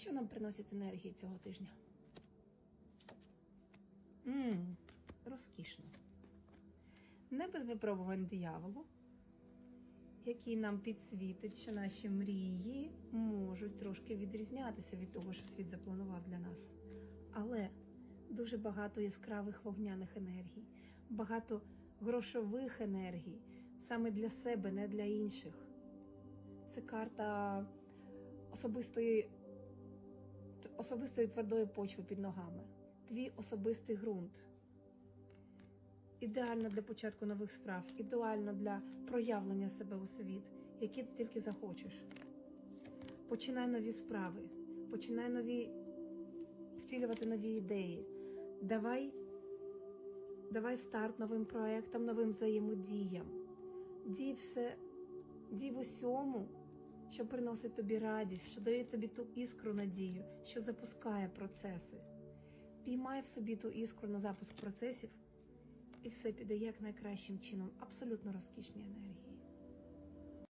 Що нам приносить енергії цього тижня? Ммм, розкішно. Не без випробувань дияволу, який нам підсвітить, що наші мрії можуть трошки відрізнятися від того, що світ запланував для нас. Але дуже багато яскравих вогняних енергій, багато грошових енергій саме для себе, не для інших. Це карта особистої, особистої твердої почви під ногами, твій особистий ґрунт. Ідеально для початку нових справ, ідеально для проявлення себе у світ, які ти тільки захочеш. Починай нові справи, починай нові втілювати нові ідеї. Давай, давай старт новим проектам, новим взаємодіям. Дій все, дій в усьому, що приносить тобі радість, що дає тобі ту іскру надію, що запускає процеси. Піймай в собі ту іскру на запуск процесів, і все піде як найкращим чином, абсолютно розкішні енергії.